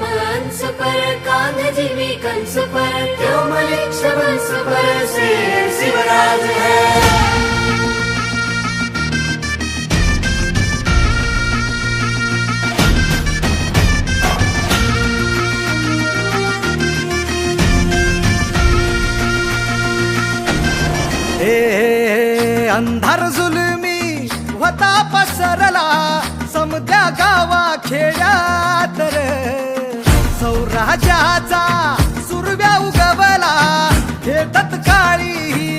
निज पर कांध जीवी कंस पर पर से शिवराज है अंधार जुलमी होता पसरला समद्या गावा खेड्यात रे। सौराजाचा सुरव्या उगवला. हे तत्काळी ही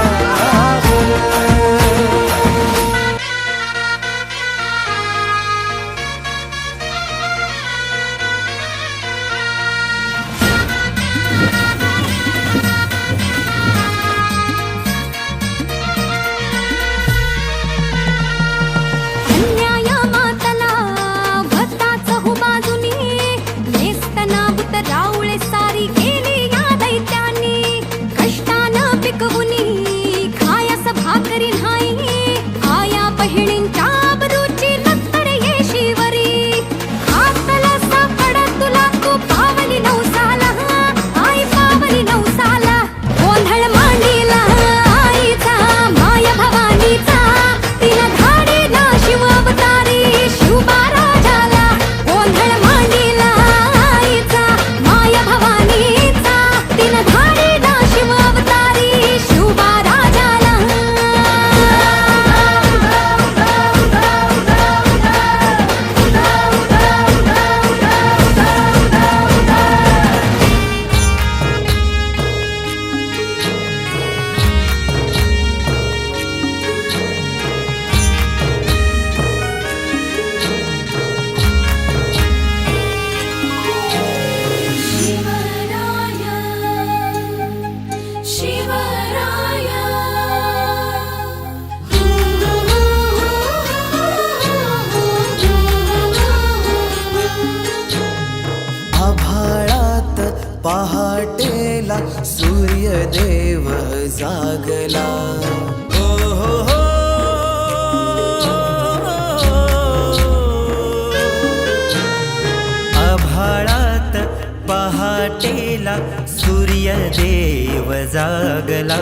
ठेला सूर्य देव जागला.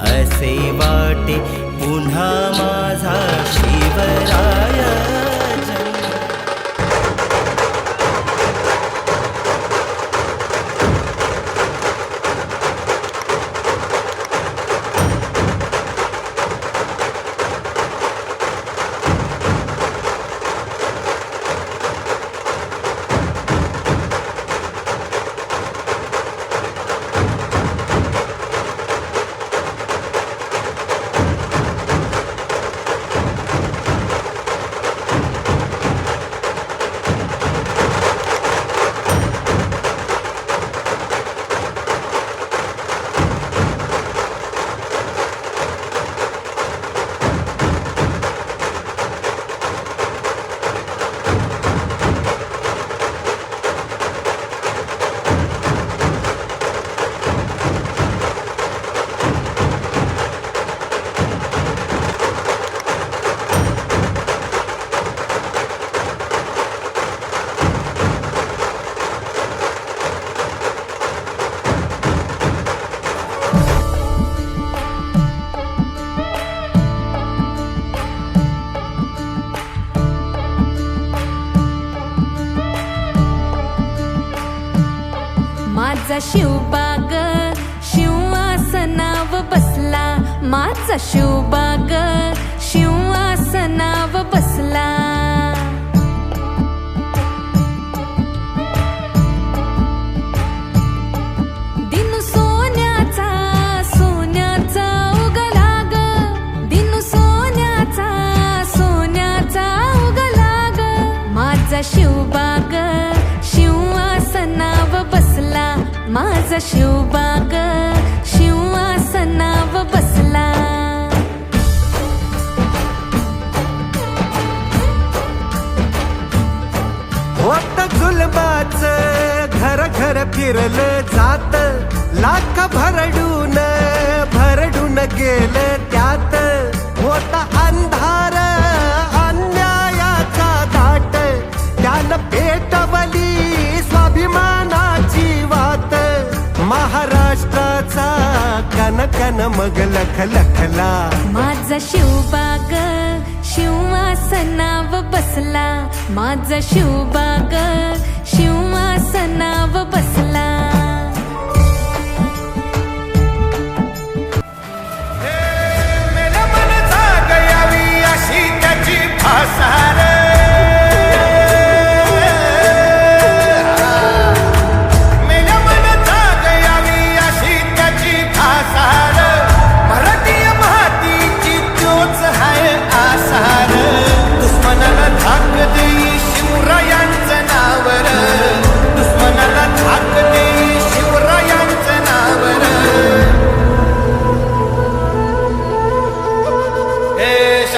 असे वाटे पुन्हा माझा शिवराय. शिवबाग शिवासनाव बसला माझा शिवबाग शिवासनाव बसला. शिवबा माझा शिवबाग शिवासनाव बसला. होत जुलबाच घर घर फिरलं जात. लाख भरडून भरडून गेलं त्यात. होता महाराष्ट्राचा कन कन मग लख लखला. माझा शिवबाग शिवासनाव बसला. माझा शिवबाग शिवासनाव बसला.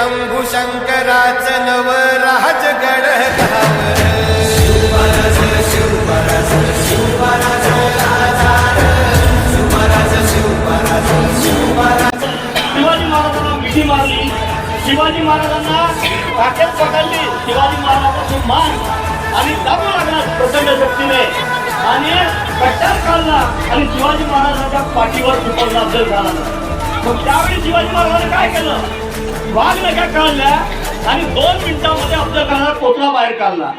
शंभू शंकराच नव राजगड घावर शिवाजी महाराजांना मिठी मारली. शिवाजी महाराजांना राखेत पकडली. शिवाजी महाराजांचा मान आणि दाबू लागला प्रचंड शक्तीने. आणि कट्टार काढला आणि शिवाजी महाराजांच्या पाठीवर सुपरला अफजल झाला. मग त्यावेळी शिवाजी महाराजांनी काय केलं? वाघ नका काढल्या आणि दोन मिनिटांमध्ये आपल्या घरात पोटला बाहेर काढला.